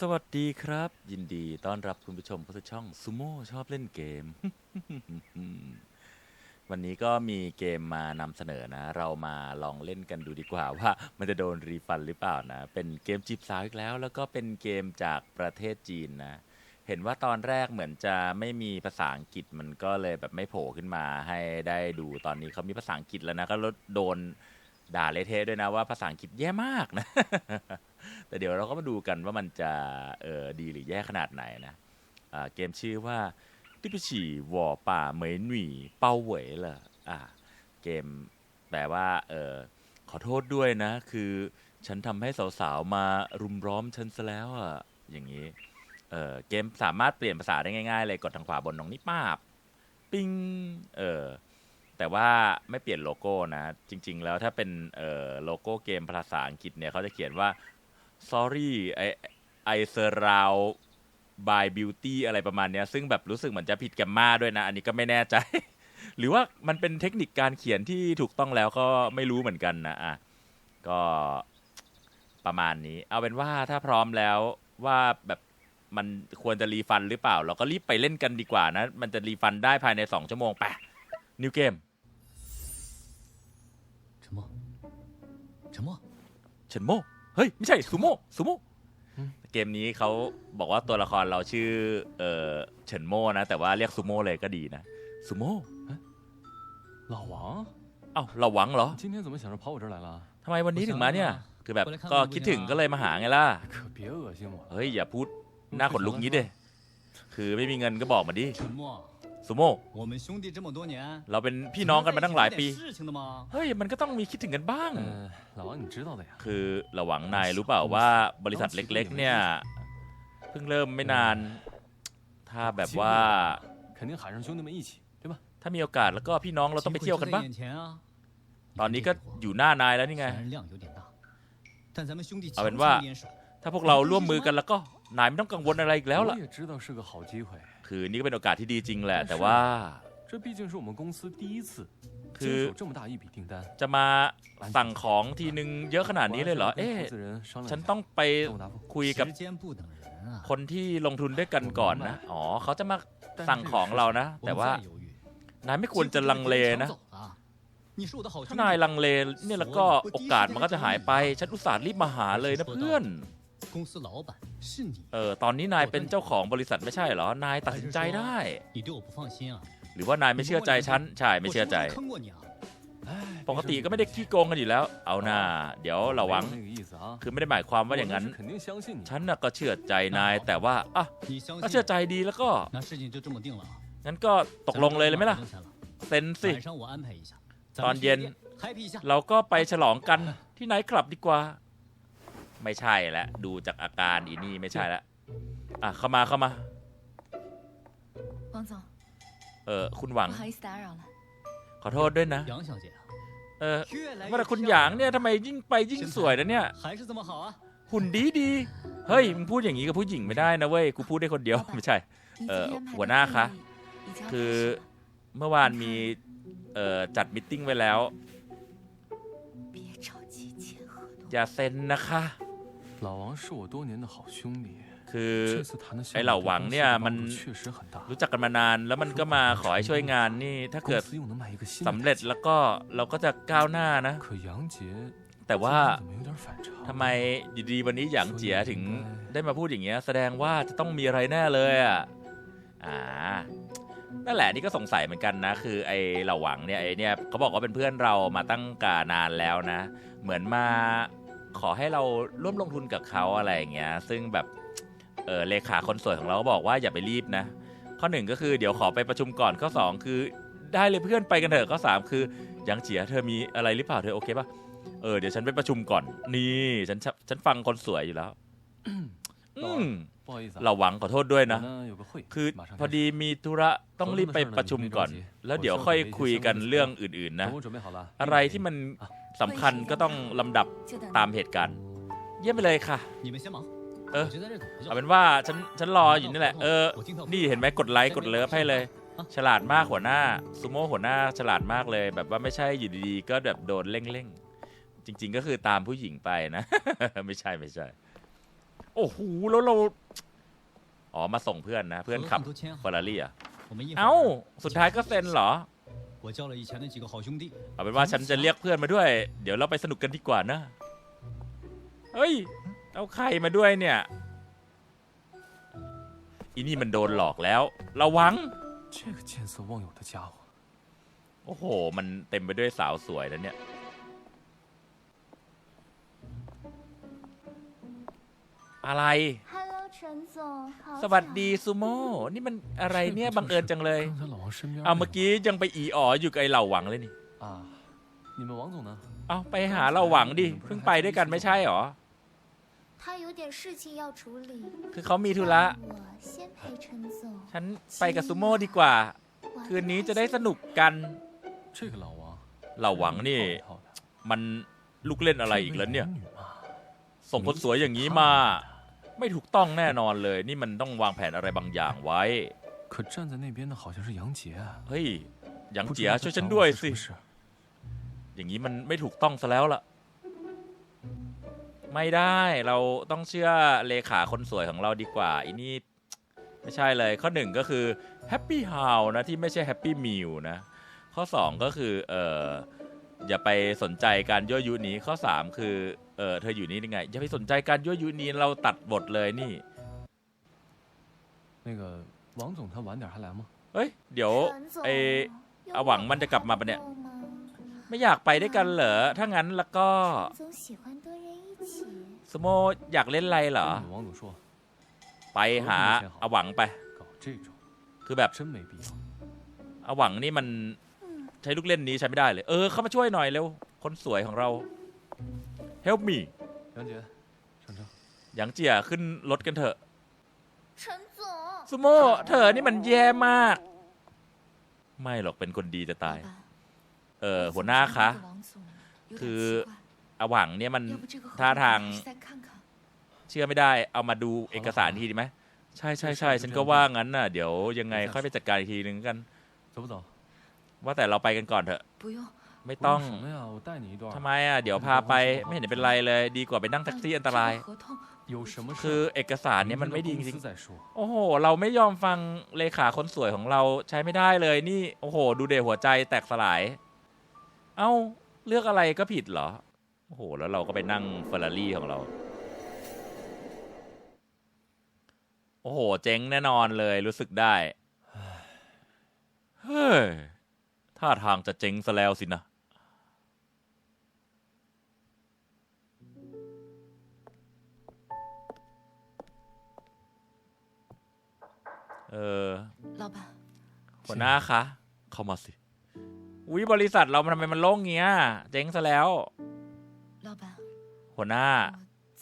สวัสดีครับ ยินดีต้อนรับคุณผู้ชมเข้าสู่ช่องซูโม่ชอบเล่นเกม วันนี้ก็มีเกมมานำเสนอนะ เรามาลองเล่นกันดูดีกว่าว่ามันจะโดนรีฟันหรือเปล่านะ เป็นเกมจีบสาวอีกแล้ว แล้วก็เป็นเกมจากประเทศจีนนะ เห็นว่าตอนแรกเหมือนจะไม่มีภาษาอังกฤษมันก็เลยแบบไม่โผล่ขึ้นมาให้ได้ดูตอนนี้เขามีภาษาอังกฤษแล้วนะก็ลดโดน ด่าเลเทด้วยนะว่าภาษาอังกฤษแย่มากนะ แต่เดี๋ยวเราก็มาดูกันว่ามันจะเออดีหรือแย่ขนาดไหนนะเกมชื่อว่าดิปฉีวอป่าเหมยหนุ่ยเป้าเหวยเหรออ่าเกมแปลว่าเออขอโทษด้วยนะ คือฉันทำให้สาวๆมารุมร้อมฉันซะแล้วอะอย่างนี้เออเกมสามารถเปลี่ยนภาษาได้ง่ายๆเลยกดทางขวาบนตรงนี้ป้าบ ปิ้งเออ แต่ว่าไม่เปลี่ยนโลโก้นะ จริง ๆ แล้วถ้าเป็นโลโก้เกมภาษาอังกฤษเนี่ยเขาจะเขียนว่า sorry I I surround by beauty อะไรประมาณนี้ซึ่งแบบรู้สึกเหมือนจะผิดแกมมาด้วยนะ อันนี้ก็ไม่แน่ใจ หรือว่ามันเป็นเทคนิคการเขียนที่ถูกต้องแล้วก็ไม่รู้เหมือนกันนะอะก็ประมาณนี้ เอาเป็นว่าถ้าพร้อมแล้วว่าแบบมันควรจะรีฟันหรือเปล่า เราก็รีบไปเล่นกันดีกว่านะ มันจะรีฟันได้ภายใน 2 ชั่วโมงไป นิวเกม 沉默，沉默。 เฉินโมเฮ้ย ไม่ใช่ซูโม่ซูโม่เกมนี้เขาบอกว่าตัวละครเราชื่อเออเฉินโม่นะ แต่ว่าเรียกซูโม่เลยก็ดีนะซูโม่ 老王， เอ้าเราหวังเหรอ 今天怎么想着跑我这儿来了？ ทำไมวันนี้ถึงมาเนี่ย คือแบบก็คิดถึงก็เลยมาหาไงล่ะ 可别恶心我了。 เฮ้ย อย่าพูดหน้าขนลุกงี้ดิคือไม่มีเงินก็บอกมาดิ 沉默， สุโมเราเป็นพี่น้องกันมาตั้งหลายปี เฮ้ย มันก็ต้องมีคิดถึงกันบ้าง คือระหวังนายรู้เปล่าว่าบริษัทเล็ก ๆ เนี่ย เพิ่งเริ่มไม่นาน ถ้าแบบว่าถ้ามีโอกาสแล้วก็พี่น้องเราต้องไปเที่ยวกันบ้าง ตอนนี้ก็อยู่หน้านายแล้วนี่ไง เอาเป็นว่าถ้าพวกเราร่วมมือกันแล้วก็นายไม่ต้องกังวลอะไรอีกแล้วล่ะ 我也知道是个好机会， คือนี่ก็เป็นโอกาสที่ดีจริงแหละ แต่ว่า 这毕竟是我们公司第一次可接手这么大一笔订单。 จะมาสั่งของทีนึงเยอะขนาด 我 นี้ 还 เลยเหรอ 是要跟 เอ๊ะ 投资人商 ฉัน 量一 ต้อ 下 งไป 等我答复。 คุยกับ 时间不等人啊！ คนที่ลงทุนด้วยกันก่อนนะ อ๋อ เขาจะมา 但是 สั่ง 这个 ของ 事 เรา 情 นะ 我 แต่ 们 ว่า 再犹豫， นายไม่ควรจะลังเลนะ 机会就被抢走了你是我的好兄 ถ้า 弟 นายลังเลเนี่ยแล้วก็โอกาสมันก็จะหายไป ฉันอุตส่าห์รีบมาหาเลยนะเพื่อน 公司老板是你， เออ ตอนนี้นายเป็นเจ้าของบริษัทไม่ใช่เหรอ นายตัดสินใจได้ 你对我不放心啊？ หรือว่านายไม่เชื่อใจฉัน ใช่ไม่เชื่อใจ 我是不是坑过你啊？哎， ปกติก็ไม่ได้ขี้โกงกันอยู่แล้ว เอาหน้า เดี๋ยวระวัง 没有那个意思啊。 คือไม่ได้หมายความว่าอย่าง 我 นั้น 那是肯定相信你。 ฉันน่ะก็เชื่อใจนาย แต่ว่าอ่ะ 你相 ถ้า 信 เชื่อใจดีแล้วก็ 那事情就这么定了啊。 งั้นก็ตกลงเลยเลยไหมล่ะ 咱们马上就签了 เซ็นสิ 晚上我安排一下，咱 ตอน 们去 เย็น 夜店 happy 一下。 เราก็ไปฉลองกันที่ไนท์คลับดีกว่า ไม่ใช่แล้วดูจากอาการอีนี่ไม่ใช่แล้วอ่ะเข้ามาเข้ามา 王总， เออคุณหวัง 不好意思打扰了。 ขอโทษด้วยนะ 杨小姐啊， เออ 越来 ว่า 越 แต่คุณ 漂 หยาง 亮 เนี่ยทำไมยิ่งไปยิ่งสวยนะเนี่ย 还是这么好啊！ หุ่นดีดีเฮ้ยมึงพูดอย่างนี้กับผู้หญิงไม่ได้นะเว้ยกูพูดได้คนเดียว ไม่ใช่ 你 เออ 今天排 หัว 的 หน้า 会 คะ 议已经要 คือ 开始了 เมื่อวานมีเอ่อจัดมิทติ้งไว้แล้ว 别着急签合同。 อย่าเซ็นนะคะ คือไอ้เหล่าหวังเนี่ยมันรู้จักกันมานาน แล้วมันก็มาขอให้ช่วยงานนี่ถ้าเกิดสำเร็จแล้วก็เราก็จะก้าวหน้านะ แต่ว่าทำไมดีๆวันนี้หยางเจียถึงได้มาพูดอย่างเงี้ยแสดงว่าจะต้องมีอะไรแน่เลยอะอ่านั่นแหละนี่ก็สงสัยเหมือนกันนะ คือไอเหล่าหวังเนี่ยไอเนี่ยเขาบอกว่าเป็นเพื่อนเรามาตั้งกานานแล้วนะ เหมือนมา ขอให้เราร่วมลงทุนกับเขาอะไรอย่างเงี้ย ซึ่งแบบเออเลขาคนสวยของเราก็บอกว่าอย่าไปรีบนะ ข้อหนึ่งก็คือเดี๋ยวขอไปประชุมก่อนข้อสองคือได้เลยเพื่อนไปกันเถอะข้อสามคือยังเฉียเธอมีอะไรหรือเปล่าเธอโอเคปะเออเดี๋ยวฉันไปประชุมก่อน นี่ฉันฉันฟังคนสวยอยู่แล้วอืมเราหวังขอโทษด้วยนะ คือพอดีมีธุระต้องรีบไปประชุมก่อน แล้วเดี๋ยวค่อยคุยกันเรื่องอื่น ๆ นะ อะไรที่มัน สำคัญก็ต้องลำดับตามเหตุการณ์ เยี่ยมไปเลยค่ะ เออ เอาเป็นว่าฉันฉันรออยู่นี่แหละ เออ นี่เห็นไหมกดไลค์กดเลิฟให้เลย ฉลาดมากหัวหน้าซูโม่หัวหน้าฉลาดมากเลย แบบว่าไม่ใช่อยู่ดีๆก็แบบโดนเร่งๆ จริง ๆ ก็คือตามผู้หญิงไปนะ ไม่ใช่ไม่ใช่ โอ้โหแล้วเรา อ๋อมาส่งเพื่อนนะ เพื่อนขับฟอร์รารี่อะเอ้า สุดท้ายก็เซ็นเหรอ 我叫了以前的几个好兄弟， เอาเป็นว่าฉันจะเรียกเพื่อนมาด้วย เดี๋ยวเราไปสนุกกันดีกว่านะ เฮ้ย เอาใครมาด้วยเนี่ย อีนี่มันโดนหลอกแล้ว ระวัง 这个见色忘友的家伙， โอ้โห มันเต็มไปด้วยสาวสวยแล้วเนี่ย อะไร Hello，陈总，好 สวัสดีซูโม่ นี่มันอะไรเนี่ยบังเอิญจังเลยเอาเมื่อกี้ยังไปอีอ๋ออยู่กับไอเหล่าหวังเลยนี่เอาไปหาเหลาหวังดิเพิ่งไปด้วยกันไม่ใช่หรอคือเขามีธุระฉันไปกับซูโม่ดีกว่า คืนนี้จะได้สนุกกันเหล่าหวังนี่ มันลูกเล่นอะไรอีกแล้วเนี่ย ส่งคนสวยอย่างนี้มา ไม่ถูกต้องแน่นอนเลย นี่มันต้องวางแผนอะไรบางอย่างไว้ 可站在那边的好像是杨杰啊， เฮ้ยหยัง 不知 เจีย 道 ช่วย 他 ฉัน 找我 ด้วย 是 สิ 不是？ อย่างนี้มันไม่ถูกต้องซะแล้วล่ะ ไม่ได้เราต้องเชื่อเลขาคนสวยของเราดีกว่าอันนี้ไม่ใช่เลย ข้อหนึ่งก็คือ Happy How นะที่ไม่ใช่ Happy Meal นะ ข้อสองก็คือเอออย่าไปสนใจการยั่วยุนี้ ข้อสามคือ เออเธออยู่นี่ยังไง อย่าไปสนใจการยั่วยุนี้เราตัดบทเลยนี่ 那个王总他晚点还来吗？ เฮ้ย เดี๋ยว 陈总， ไอ 有 อาหวังมันจะกลับมาปะเนี่ย 朋友吗 ไม่อยากไปด้วยกันเหรอ ถ้างั้นแล้วก็ 陈总喜欢多人一起。 สโมอยากเล่นอะไรเหรอ 跟王总说， ไปหาอาหวังไป 搞这种 คือแบบ 真没必要。 อาหวังนี่มันใช้ลูกเล่นนี้ใช้ไม่ได้เลย เออ เข้ามาช่วยหน่อยเร็ว คนสวยของเรา help me 杨杰，上车。 หยางเจียขึ้นรถกันเถอะ 陈总， ซูโม่เธอนี่มันแย่มาก ไม่หรอกเป็นคนดีจะตาย เออ หัวหน้าคะ คือ อาหวังเนี่ยมัน ท่าทาง เชื่อไม่ได้ เอามาดูเอกสารทีดีไหม ใช่ใช่ใช่ฉันก็ว่างั้นน่ะ เดี๋ยวยังไงค่อยไปจัดการอีกทีนึงกัน 走不走？ ว่าแต่เราไปกันก่อนเถอะ 不用， ไม่ต้องทำไมอะเดี๋ยวพาไปไม่เห็นเป็นไรเลย ดีกว่าไปนั่งแท็กซี่อันตราย คือเอกสารเนี้ยมันไม่ดีจริงโอ้โห เราไม่ยอมฟังเลขาคนสวยของเราใช้ไม่ได้เลยนี่โอ้โห ดูเดหัวใจแตกสลาย เอ้าเลือกอะไรก็ผิดเหรอโอ้โห แล้วเราก็ไปนั่งเฟอร์รารี่ของเรา โอ้โห เจ๊งแน่นอนเลยรู้สึกได้ เฮ้ยท่าทางจะเจ๊งซะแล้วสินะ เออ 老板， หัวหน้าคะ เข้ามาสิวิบริษัทเรามันทำไมมันโล่งเงี้ย เจ๊งซะแล้ว 老板， หัวหน้า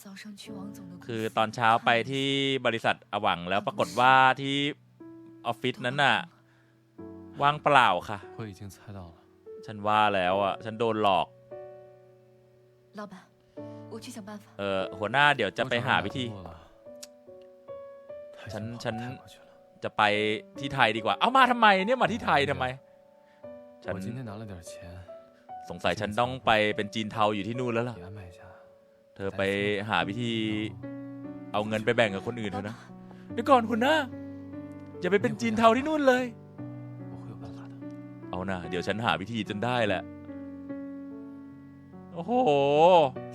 早上去王总的 คือตอนเช้าไปที่บริษัทอหวังแล้วปรากฏว่าที่ออฟฟิศนั้นน่ะ ว่างเปล่าค่ะ 我已经猜到了。 ฉันว่าแล้วอ่ะ ฉันโดนหลอก 老板，我去想办法。 เออหัวหน้าเดี๋ยวจะไปหาวิธี 我找人打过了太ฉัน 想跑 ฉัน 太过去了。 จะไปที่ไทยดีกว่า เอามาทำไมเนี่ยมาที่ไทยทำไมฉันสงสัยฉันต้องไปเป็นจีนเทาอยู่ที่นู่นแล้วล่ะ เธอไปหาวิธีเอาเงินไปแบ่งกับคนอื่นเถอะนะเดี๋ยวก่อนคุณนะอย่าไปเป็นจีนเทาที่นู่นเลย เอานะเดี๋ยวฉันหาวิธีจนได้แหละ โอ้โห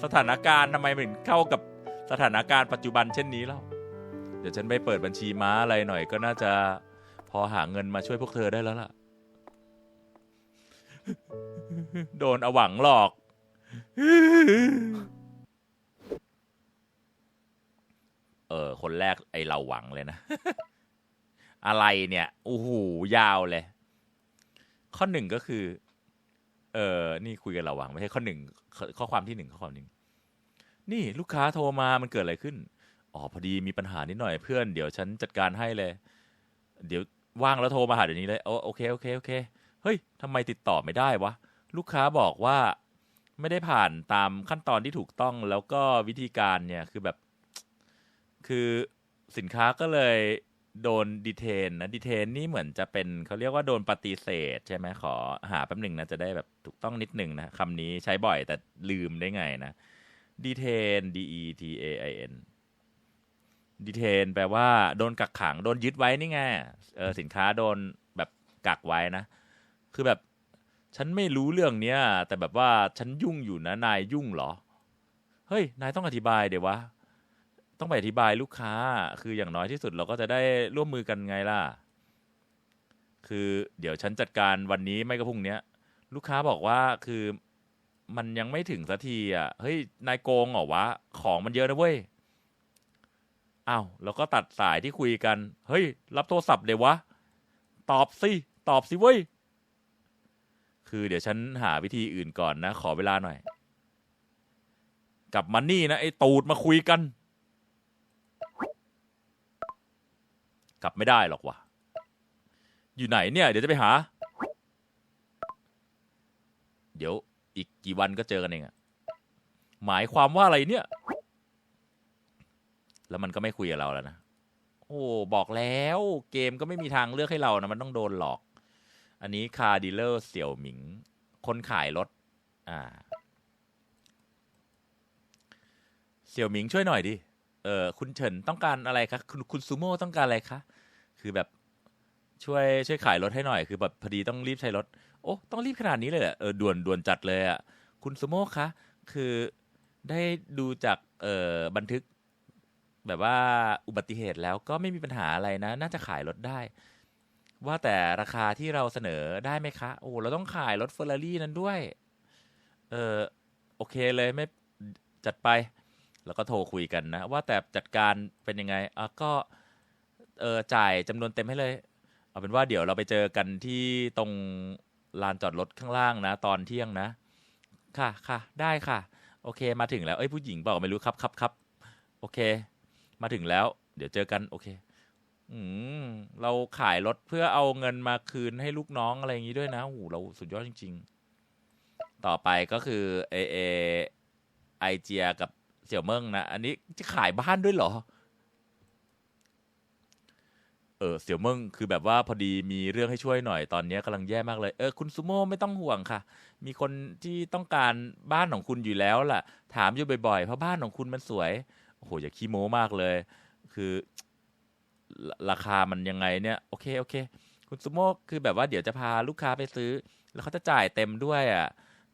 สถานการณ์ทำไมเหมือนเข้ากับสถานการณ์ปัจจุบันเช่นนี้เล่า เดี๋ยวฉันไปเปิดบัญชีม้าอะไรหน่อย ก็น่าจะพอหาเงินมาช่วยพวกเธอได้แล้วล่ะ โดนอหวังหลอก เออ คนแรกไอเราหวังเลยนะ อะไรเนี่ยโอ้โหยาวเลย ข้อหนึ่งก็คือ เออนี่คุยกันระหว่างไม่ใช่ข้อหนึ่งข้อข้อความที่หนึ่งข้อความหนึ่งนี่ลูกค้าโทรมามันเกิดอะไรขึ้น อ๋อพอดีมีปัญหานิดหน่อยเพื่อนเดี๋ยวฉันจัดการให้เลย เดี๋ยวว่างแล้วโทรมาหาเดี๋ยวนี้เลยโอโอเคโอเคโอเคเฮ้ยทำไมติดต่อไม่ได้วะลูกค้าบอกว่าไม่ได้ผ่านตามขั้นตอนที่ถูกต้องแล้วก็วิธีการเนี่ยคือแบบ คือสินค้าก็เลยโดนดีเทนนะดีเทนนี่เหมือนจะเป็นเขาเรียกว่าโดนปฏิเสธ ใช่ไหมขอหาแป๊บหนึ่งนะจะได้แบบถูกต้องนิดหนึ่งนะคำนี้ใช้บ่อยแต่ลืมได้ไงนะดีเทน D E T A I N ดีเทนแปลว่าโดนกักขัง โดนยึดไว้นี่ไงเออสินค้าโดนแบบกักไว้นะ คือแบบฉันไม่รู้เรื่องเนี้ย แต่แบบว่าฉันยุ่งอยู่นะนายยุ่งเหรอ เฮ้ย นายต้องอธิบายเดี๋ยววะ ต้องไปอธิบายลูกค้า คืออย่างน้อยที่สุดเราก็จะได้ร่วมมือกันไงล่ะ คือเดี๋ยวฉันจัดการวันนี้ไม่ก็พรุ่งเนี้ย ลูกค้าบอกว่าคือมันยังไม่ถึงสักทีอะ เฮ้ย นายโกงเหรอวะ ของมันเยอะนะเว้ย อ้าวแล้วก็ตัดสายที่คุยกัน เฮ้ย รับโทรศัพท์เดี๋ยววะ ตอบสิ ตอบสิเว้ย คือเดี๋ยวฉันหาวิธีอื่นก่อนนะ ขอเวลาหน่อย กับมานี่นะ ไอ้ตูดมาคุยกัน กลับไม่ได้หรอกวะอยู่ไหนเนี่ย เดี๋ยวจะไปหา เดี๋ยวอีกกี่วันก็เจอกันเองอะหมายความว่าอะไรเนี่ย แล้วมันก็ไม่คุยกับเราแล้วนะโอ้บอกแล้วเกมก็ไม่มีทางเลือกให้เรานะมันต้องโดนหลอก อันนี้คาร์ดีลเลอร์เสี่ยวหมิง คนขายรถ อ่า เสี่ยวหมิงช่วยหน่อยดิ เออคุณเฉินต้องการอะไรคะคุณคุณซูโม่ต้องการอะไรคะ คือแบบช่วยช่วยขายรถให้หน่อย คือแบบพอดีต้องรีบใช้รถ โอ้ต้องรีบขนาดนี้เลยเหรอเออด่วนด่วนจัดเลยอะ คุณซูโม่คะ คือได้ดูจากเอ่อบันทึก แบบว่าอุบัติเหตุแล้วก็ไม่มีปัญหาอะไรนะ น่าจะขายรถได้ ว่าแต่ราคาที่เราเสนอได้ไหมคะ โอ้เราต้องขายรถเฟอร์รารี่นั้นด้วย เออโอเคเลยไม่จัดไป แล้วก็โทรคุยกันนะ ว่าแต่จัดการเป็นยังไงอะก็เออจ่ายจำนวนเต็มให้เลย เอาเป็นว่าเดี๋ยวเราไปเจอกันที่ตรงลานจอดรถข้างล่างนะ ตอนเที่ยงนะ ค่ะค่ะได้ค่ะ โอเคมาถึงแล้วเอ้ยผู้หญิงบอกไม่รู้ครับครับครับโอเค มาถึงแล้ว เดี๋ยวเจอกันโอเคอืมเราขายรถเพื่อเอาเงินมาคืนให้ลูกน้องอะไรอย่างนี้ด้วยนะโอ้เราสุดยอดจริง ๆ ต่อไปก็คือเอเอไอเจียกับเสี่ยวเมิงนะ อันนี้จะขายบ้านด้วยเหรอ เออเสี่ยวเมิงคือแบบว่าพอดีมีเรื่องให้ช่วยหน่อยตอนนี้กำลังแย่มากเลย เออคุณซูโม่ไม่ต้องห่วงค่ะ มีคนที่ต้องการบ้านของคุณอยู่แล้วล่ะ ถามอยู่บ่อยๆ เพราะบ้านของคุณมันสวย โหอย่าขี้โม้มากเลย คือราคามันยังไงเนี่ยโอเคโอเค คุณซูโม่คือแบบว่าเดี๋ยวจะพาลูกค้าไปซื้อ แล้วเขาจะจ่ายเต็มด้วยอะ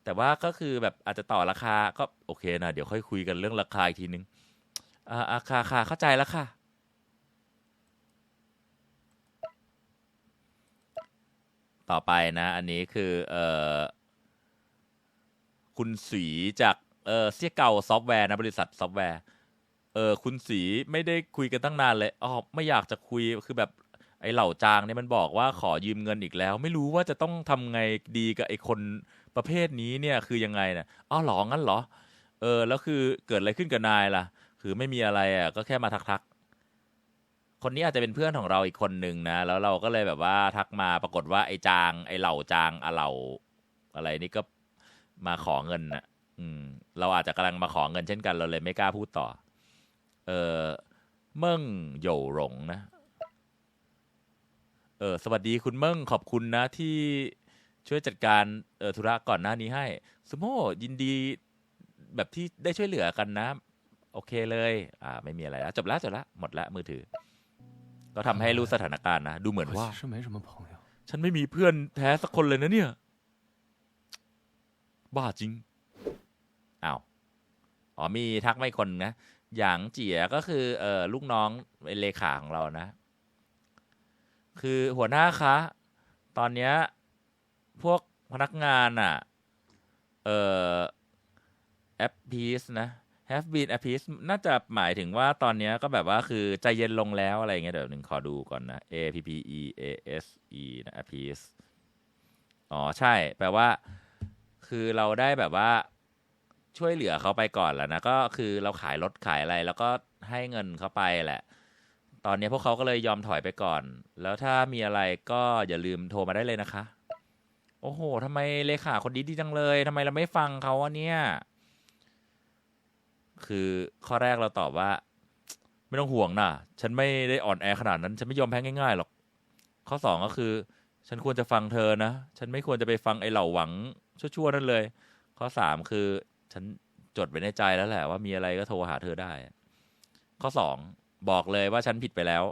แต่ว่าก็คือแบบอาจจะต่อราคาก็โอเคนะเดี๋ยวค่อยคุยกันเรื่องราคาอีกทีนึงอ่าอ่าค่ะค่ะเข้าใจแล้วค่ะต่อไปนะ อันนี้คือเออคุณสีจากเออเสียเก่าซอฟต์แวร์นะบริษัทซอฟต์แวร์ เออคุณสีไม่ได้คุยกันตั้งนานเลยอ๋อไม่อยากจะคุยคือแบบไอ้เหล่าจางเนี่ยมันบอกว่าขอยืมเงินอีกแล้ว ไม่รู้ว่าจะต้องทำไงดีกับไอ้คนประเภทนี้เนี่ยคือยังไงนะอ๋อหรองั้นเหรอ เออ แล้วคือเกิดอะไรขึ้นกับนายล่ะ คือไม่มีอะไรอะก็แค่มาทักๆ คนนี้อาจจะเป็นเพื่อนของเราอีกคนหนึ่งนะ แล้วเราก็เลยแบบว่าทักมาปรากฏว่าไอ้จาง ไอ้เหล่าจางอะเหล่าอะไรนี่ก็มาขอเงินนะอืม เราอาจจะกำลังมาขอเงินเช่นกันเราเลยไม่กล้าพูดต่อ เออเมิงโหยหลงนะ เออสวัสดีคุณเมิงขอบคุณนะที่ช่วยจัดการเออธุระก่อนหน้านี้ให้สมโมยินดีแบบที่ได้ช่วยเหลือกันนะ โอเคเลย อ่า ไม่มีอะไรแล้วจบแล้วจบแล้วหมดละมือถือ ก็ทำให้รู้สถานการณ์นะ ดูเหมือนว่า ฉันไม่มีเพื่อนแท้สักคนเลยนะเนี่ย บ้าจริงอ้าวอ๋อมีทักไม่คนนะ หยางเจี๋ยก็คือเออลูกน้องเลขาของเรานะ คือหัวหน้าคะ ตอนเนี้ยพวกพนักงานอะเออแอปพีสนะ have been a piece น่าจะหมายถึงว่าตอนนี้ก็แบบว่าคือใจเย็นลงแล้วอะไรเงี้ยเดี๋ยวหนึ่งขอดูก่อนนะ a p p e a s e นะ a piece อ๋อ ใช่ แปลว่า คือเราได้แบบว่า ช่วยเหลือเขาไปก่อนแล้วนะก็คือเราขายรถขายอะไร แล้วก็ให้เงินเขาไปแหละ ตอนนี้พวกเขาก็เลยยอมถอยไปก่อน แล้วถ้ามีอะไรก็อย่าลืมโทรมาได้เลยนะคะ โอ้โหทำไมเลขาคนดีดีจังเลยทำไมเราไม่ฟังเขาวะเนี่ย คือข้อแรกเราตอบว่า ไม่ต้องห่วงนะฉันไม่ได้อ่อนแอขนาดนั้น ฉันไม่ยอมแพ้ง่ายๆหรอก ข้อสองก็คือ ฉันควรจะฟังเธอนะ ฉันไม่ควรจะไปฟังไอ้เหล่าหวังชั่วๆนั่นเลย ข้อสามคือ ฉันจดไว้ในใจแล้วแหละว่ามีอะไรก็โทรหาเธอได้ ข้อสองบอกเลยว่าฉันผิดไปแล้ว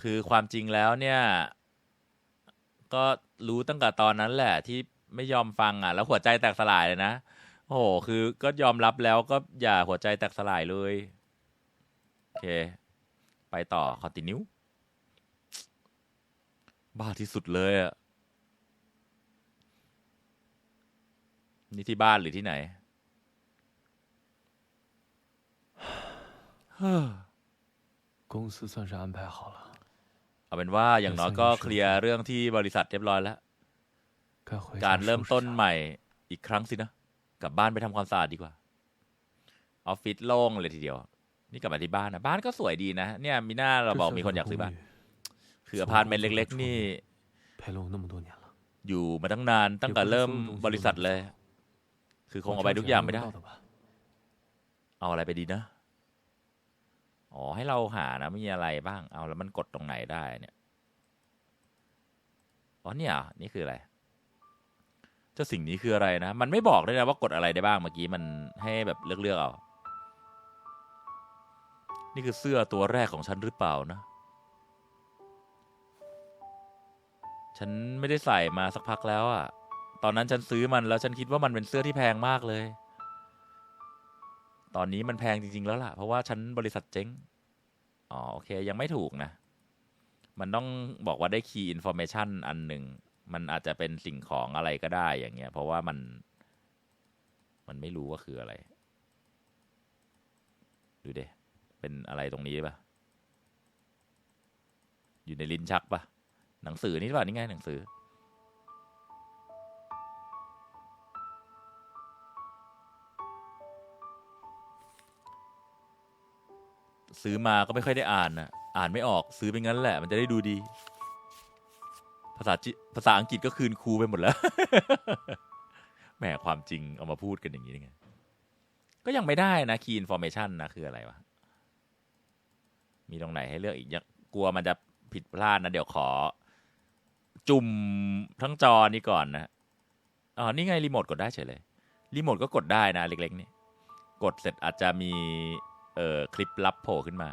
คือความจริงแล้วเนี่ย ก็รู้ตั้งแต่ตอนนั้นแหละที่ไม่ยอมฟังอะ แล้วหัวใจแตกสลายเลยนะโอ้โหคือก็ยอมรับแล้วก็อย่าหัวใจแตกสลายเลยโอเค ไปต่อคอนติเนียบ้าที่สุดเลยอะ นี่ที่บ้านหรือที่ไหน เฮ้อ 公司算是安排好了， เอาเป็นว่าอย่างน้อยก็เคลียร์เรื่องที่บริษัทเรียบร้อยแล้ว 该回家 การเริ่ม 收拾 ต้น 下 ใหม่อีกครั้งสินะ กลับบ้านไปทำความสะอาดดีกว่า ออฟฟิศโล่งเลยทีเดียว นี่กลับมาที่บ้านนะ บ้านก็สวยดีนะ เนี่ยมีหน้าเรา 这 บอก 小 มี 小 คน 的 อยากซื้อ 公 บ้าน 寓 คืออพาร์ตเมนต์เล็ก ๆ นี่ 陪了我那么多年了， อยู่มาตั้งนานตั้งแต่เริ่มบริษัทเลย คือคงเอาไปทุกอย่างไม่ได้ เอาอะไรไปดีนะ อ๋อ ให้เราหานะมีอะไรบ้าง เอาแล้วมันกดตรงไหนได้เนี่ย อ๋อเนี่ย นี่คืออะไร เจ้าสิ่งนี้คืออะไรนะ มันไม่บอกเลยนะว่ากดอะไรได้บ้างเมื่อกี้มันให้แบบเลือกๆเอา นี่คือเสื้อตัวแรกของฉันหรือเปล่านะ ฉันไม่ได้ใส่มาสักพักแล้วอะ่ะ ตอนนั้นฉันซื้อมันแล้วฉันคิดว่ามันเป็นเสื้อที่แพงมากเลย ตอนนี้มันแพงจริง ๆ แล้วล่ะ เพราะว่าฉันบริษัทเจ๊ง อ๋อโอเคยังไม่ถูกนะ มันต้องบอกว่าได้ key information อันหนึ่ง มันอาจจะเป็นสิ่งของอะไรก็ได้อย่างเงี้ย เพราะว่ามัน มันไม่รู้ว่าคืออะไร ดูเดเป็นอะไรตรงนี้ปะอยู่ในลิ้นชักปะหนังสือนี่ปะนี่ไงหนังสือ ซื้อมาก็ไม่ค่อยได้อ่านนะอ่านไม่ออกซื้อไปงั้นแหละ มันจะได้ดูดี ภาษาจิภาษาอังกฤษก็คืนครูไปหมดแล้ว แหมความจริงเอามาพูดกันอย่างนี้ไง ก็ยังไม่ได้นะ key information นะคืออะไรวะ มีตรงไหนให้เลือกอีกยังกลัวมันจะผิดพลาดนะ เดี๋ยวขอ จุ่มทั้งจอนี้ก่อนนะอ๋อนี่ไงรีโมทกดได้เฉยเลยรีโมทก็กดได้นะ เล็ก ๆ นี่ กดเสร็จอาจจะมี เอ่อคลิปลับโผล่ขึ้นมา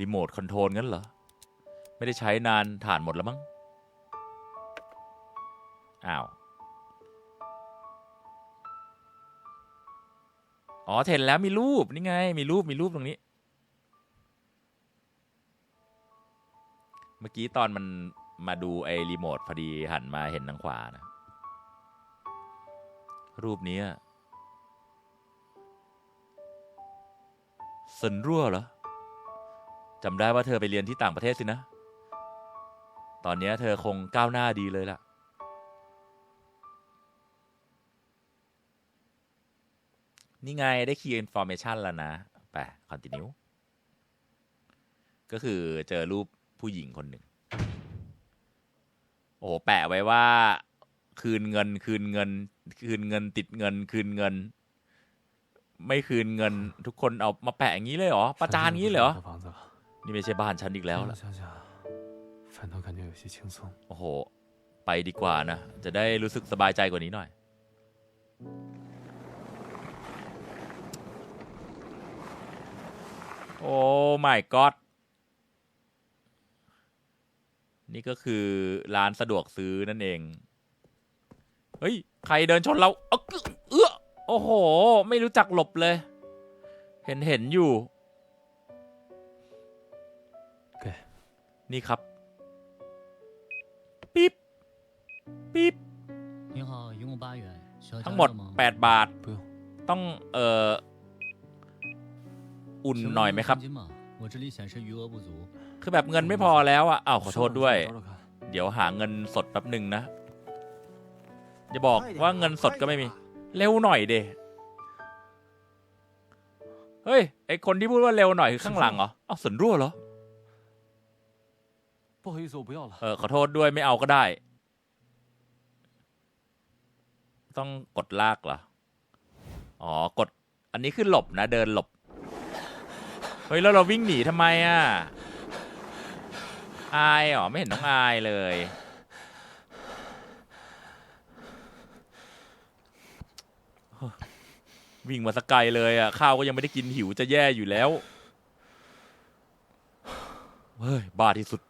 รีโมทคอนโทรลงั้นเหรอ ไม่ได้ใช้นานฐานหมดแล้วมั้ง อ้าว อ๋อเห็นแล้วมีรูป นี่ไง มีรูปมีรูปตรงนี้ เมื่อกี้ตอนมันมาดูไอ้รีโมทพอดีหันมาเห็นทางขวานะ รูปนี้อะ สนรั่วเหรอจำได้ว่าเธอไปเรียนที่ต่างประเทศสินะ ตอนนี้เธอคงก้าวหน้าดีเลยล่ะ นี่ไงได้ key information แล้วนะ ไป continue ก็คือเจอรูปผู้หญิงคนหนึ่ง โอ้แปะไว้ว่า คืนเงิน คืนเงิน คืนเงินติดเงิน คืนเงิน ไม่คืนเงินทุกคนเอามาแปะอย่างนี้เลยเหรอประจานงี้เลยเหรอนี่ไม่ใช่บ้านฉันอีกแล้วล่ะโอ้โห ไปดีกว่านะ จะได้รู้สึกสบายใจกว่านี้หน่อย โอ้ my god นี่ก็คือร้านสะดวกซื้อนั่นเอง เฮ้ย ใครเดินชนเราเออ โอ้โห ไม่รู้จักหลบเลย เห็นเห็นอยู่ นี่ครับ ปิ๊บ ปิ๊บ ทั้งหมด 8 บาท ต้อง เอ่อ อุ่นหน่อยไหมครับ คือแบบเงินไม่พอแล้วอะอ้าวขอโทษด้วย เดี๋ยวหาเงินสดแป๊บหนึ่งนะ อย่าบอกว่าเงินสดก็ไม่มี เร็วหน่อยเดเฮ้ย ไอคนที่พูดว่าเร็วหน่อยคือข้างหลังเหรออ้าวสนรั่วเหรอ 不好意思，我不要了。 เออ ขอโทษด้วยไม่เอาก็ได้ ต้องกดลากเหรอ อ๋อ กด อันนี้คือหลบนะ เดินหลบ เฮ้ย แล้วเราวิ่งหนีทำไมอ่ะ อายเหรอ ไม่เห็นต้องอายเลย วิ่งมาสกไกลเลยอ่ะ ข้าวก็ยังไม่ได้กินหิวจะแย่อยู่แล้ว เฮ้ย บ้าที่สุด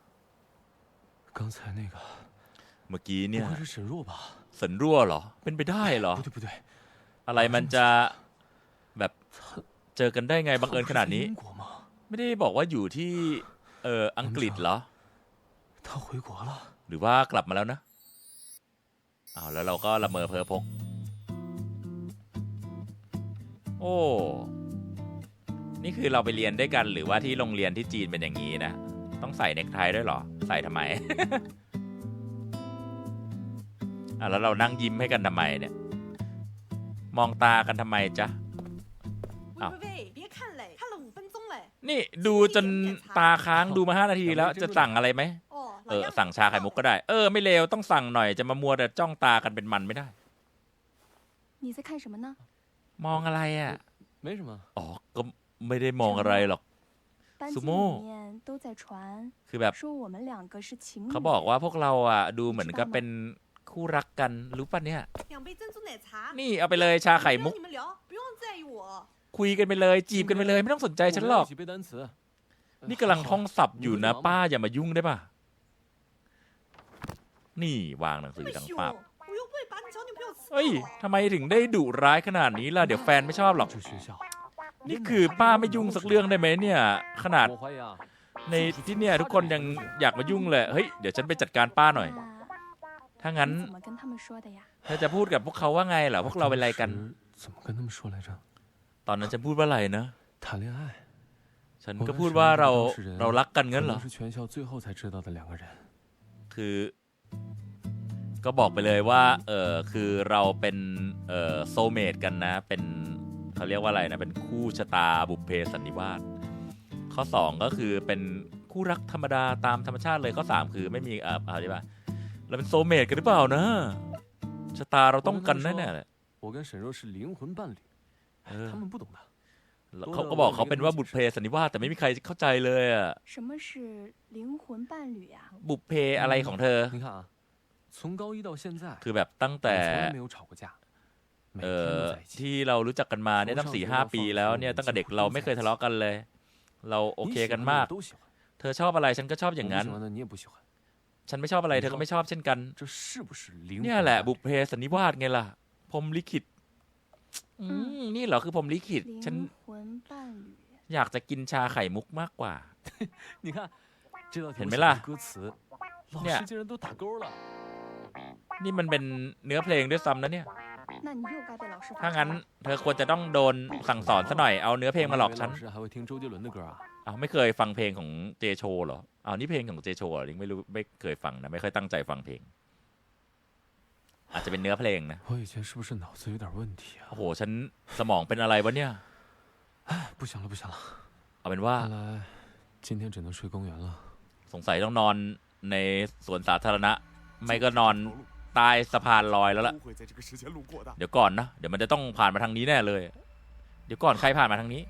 刚才那个 เมื่อกี้เนี่ย 不会是沈若吧？ สันรั่วเหรอ เป็นไปได้เหรอ 不对不对， อะไรมันจะแบบเจอกันได้ไงบังเอิญขนาดนี้ 他不是在英国吗？ ไม่ได้บอกว่าอยู่ที่ เอออังกฤษเหรอ 他回国了。 หรือว่ากลับมาแล้วนะอ้าวแล้วเราก็ละเมอเพอพก โอ้ นี่คือเราไปเรียนด้วยกันหรือว่าที่โรงเรียนที่จีนเป็นอย่างนี้นะ ต้องใส่เนคไทด้วยเหรอ ใส่ทำไมอะแล้วเรานั่งยิ้มให้กันทำไมเนี่ย มองตากันทำไมจ๊ะอ้าวนี่ดูจนตาค้างดูมาห้านาทีแล้วจะสั่งอะไรไหมเออสั่งชาไข่มุกก็ได้ เออ ไม่เลวต้องสั่งหน่อยจะมามัวแต่จ้องตากันเป็นมันไม่ได้ มองอะไรอ่ะ 没什么， อ๋อ ก็ไม่ได้มองอะไรหรอก 班级苏沫里面都在传 คือแบบ 说我们两个是情侣。 เขาบอกว่าพวกเราอ่ะ ดูเหมือนกับเป็นคู่รักกัน รู้ป่ะเนี่ย 两杯珍珠奶茶。 นี่เอาไปเลยชาไข่มุก 不用你们聊，不用在意我。 คุยกันไปเลย จีบกันไปเลย ไม่ต้องสนใจฉันหรอก 我们要一起背单词。 นี่กำลังท่องศัพท์อยู่นะ ป้าอย่ามายุ่งได้ป่ะ นี่วางหนัง 这 สือ 么 ดัง 凶， ปับ เอ้ยทำไมถึงได้ดุร้ายขนาดนี้ล่ะ เดี๋ยวแฟนไม่ชอบหรอก นี่คือป้าไม่ยุ่งสักเรื่องได้ไหมเนี่ย ขนาดในที่เนี่ยทุกคนยังอยากมายุ่งเลย เฮ้ย เดี๋ยวฉันไปจัดการป้าหน่อย ถ้างั้นเธอจะพูดกับพวกเขาว่าไงเหรอ พวกเราเป็นอะไรกัน ตอนนั้นจะพูดว่าอะไรนะฉันก็พูดว่าเราเรารักกันงั้นเหรอ คือ ก็บอกไปเลยว่า เออคือเราเป็นเออโซเมตกันนะ เป็นเขาเรียกว่าอะไรนะ เป็นคู่ชะตาบุพเพสันนิวาสข้อสองก็คือเป็นคู่รักธรรมดาตามธรรมชาติเลยข้อสามคือไม่มีเอ่ออะไรป่ะเราเป็นโซเมตกันหรือเปล่านะชะตาเราต้องกันแน่ๆแหละ 我跟沈若是灵魂伴侣，哎嗯他们不懂的。 แล้วเขาก็บอกเขาเป็นว่าบุพเพสันนิวาสแต่ไม่มีใครเข้าใจเลยอะ 什么是灵魂伴侣呀、 บุพเพอะไรของเธอ 你看啊，从高一到现在， คือแบบตั้งแต่เออที่เรารู้จักกันมาเนี่ยตั้งสี่ห้าปีแล้วเนี่ยตั้งแต่เด็กเราไม่เคยทะเลาะกันเลย เราโอเคกันมาก เธอชอบอะไรฉันก็ชอบอย่างนั้น ฉันไม่ชอบอะไรเธอก็ไม่ชอบเช่นกัน เนี่ยแหละบุพเพสันนิวาสไงล่ะพรมลิขิตนี่เหรอคือพรมลิขิต ฉันอยากจะกินชาไข่มุกมากกว่าเห็นไหมล่ะ 老 เนี่ย 师竟然都打勾了。 นี่มันเป็นเนื้อเพลงด้วยซ้ำนะเนี่ย 那你又该被老师罚 ถ้า 站 งั้น 了。 เธอควรจะต้องโดนสั่งสอนซะหน่อยเอาเนื้อเพลงมาหลอกฉัน 我以为老师还会听周杰伦的歌啊？ อ้าวไม่เคยฟังเพลงของเจโชเหรออ้าวนี่เพลงของเจโชเหรอลิงไม่รู้ไม่เคยฟังนะไม่ค่อยตั้งใจฟังเพลง อาจจะเป็นเนื้อเพลงนะ 我以前是不是脑子有点问题啊 โอ้？โห ฉันสมองเป็นอะไรวะเนี่ย 不行了，不行了， เอาเป็นว่า 看来今天只能睡公园了。 สงสัยต้องนอน ในสวนสาธารณะ ไม่ก็นอนใต้สะพานลอยแล้วล่ะ เดี๋ยวก่อนนะ เดี๋ยวมันจะต้องผ่านมาทางนี้แน่เลย เดี๋ยวก่อนใครผ่านมาทางนี้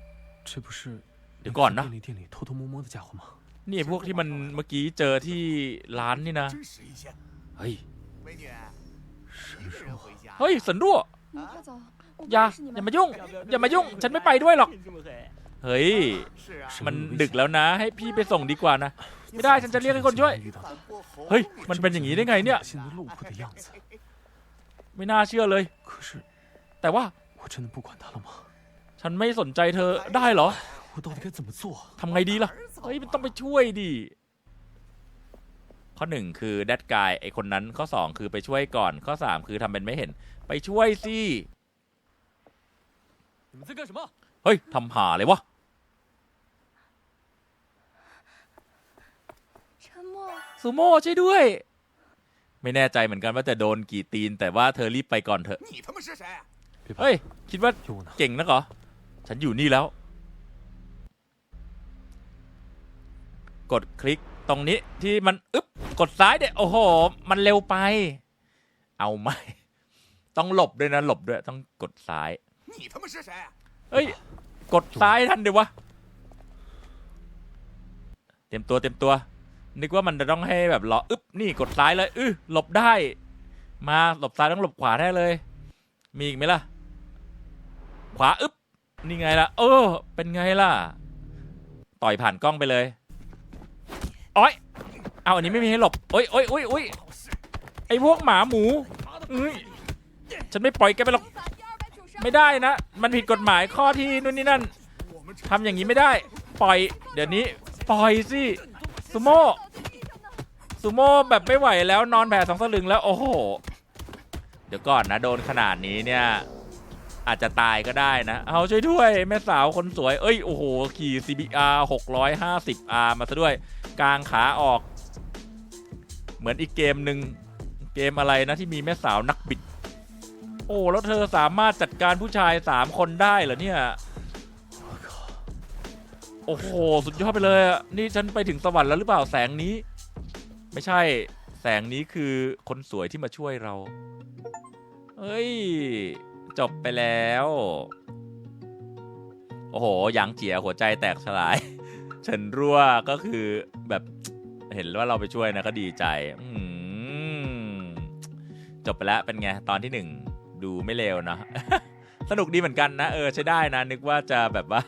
เดี๋ยวก่อนนะ นี่พวกที่มันเมื่อกี้เจอที่ร้านนี่นะ เฮ้ย เฮ้ยสันรั่วอย่าอย่ามายุ่ง อย่ามายุ่ง ฉันไม่ไปด้วยหรอก เฮ้ย มันดึกแล้วนะ ให้พี่ไปส่งดีกว่านะ ไม่ได้ฉันจะเรียกให้คนช่วย เฮ้ย มันเป็นอย่างนี้ได้ไงเนี่ย ไม่น่าเชื่อเลย แต่ว่าฉันไม่สนใจเธอได้เหรอทำไงดีล่ะ เฮ้ย มันต้องไปช่วยดิ ข้อหนึ่งคือแดดกายไอคนนั้นข้อสองคือไปช่วยก่อนข้อสามคือทำเป็นไม่เห็น ไปช่วยสิเฮ้ยทำหาเลยวะ ซูโม่ช่วยด้วย ไม่แน่ใจเหมือนกันว่าจะโดนกี่ตีน แต่ว่าเธอรีบไปก่อนเถอะ 你他妈是谁？别怕 เฮ้ย คิดว่า 有我呢。 เก่งนักเหรอ ฉันอยู่นี่แล้ว กดคลิกตรงนี้ที่มันอึ๊บ กดซ้ายเด็โอ้โห มันเร็วไป เอาไหม ต้องหลบด้วยนะ หลบด้วย ต้องกดซ้าย 你他妈是谁？ เฮ้ย กดซ้ายทันเดี๋ยววะ เตรียมตัวเตรียมตัว นึกว่ามันจะต้องให้แบบรออึ๊บนี่กดซ้ายเลยอื้อหลบได้ มาหลบซ้ายต้องหลบขวาแน่เลย มีอีกไหมล่ะ ขวาอึ๊บนี่ไงล่ะ เออ เป็นไงล่ะ ต่อยผ่านกล้องไปเลยอ้อยเอาอันนี้ไม่มีให้หลบโอ้ยโอ้ยโอ้ยโอ้ยไอ้พวกหมาหมูอ้ยฉันไม่ปล่อยแกไปหรอกไม่ได้นะ มันผิดกฎหมายข้อที่นู่นนี่นั่นทำอย่างนี้ไม่ได้ ปล่อย เดี๋ยวนี้ ปล่อยสิ ซูโม่ซูโม่แบบไม่ไหวแล้วนอนแผ่สองสลึงแล้วโอ้โห เดี๋ยวก่อนนะโดนขนาดนี้เนี่ย อาจจะตายก็ได้นะ เอาช่วยด้วย แม่สาวคนสวย เอ้ย โอ้โห ขี่ CBR 650R มาซะด้วย กลางขาออก เหมือนอีกเกมหนึ่งเกมอะไรนะที่มีแม่สาวนักบิด โอ้ แล้วเธอสามารถจัดการผู้ชาย 3 คนได้เหรอเนี่ย โอ้โห สุดยอดไปเลยอะ นี่ฉันไปถึงสวรรค์แล้วหรือเปล่าแสงนี้ ไม่ใช่ แสงนี้คือคนสวยที่มาช่วยเรา เฮ้ย จบไปแล้ว โอ้โหหยางเจียหัวใจแตกสลายฉันรั่วก็คือแบบเห็นว่าเราไปช่วยนะก็ดีใจอืจบไปแล้วเป็นไง ตอนที่หนึ่งดูไม่เลวเนาะสนุกดีเหมือนกันนะ เออใช้ได้นะ นึกว่าจะแบบว่า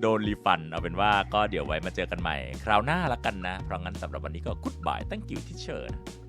โดนรีฟัน เอาเป็นว่าก็เดี๋ยวไว้มาเจอกันใหม่ คราวหน้าละกันนะ เพราะงั้นสำหรับวันนี้ก็ goodbye thank you teacher นะ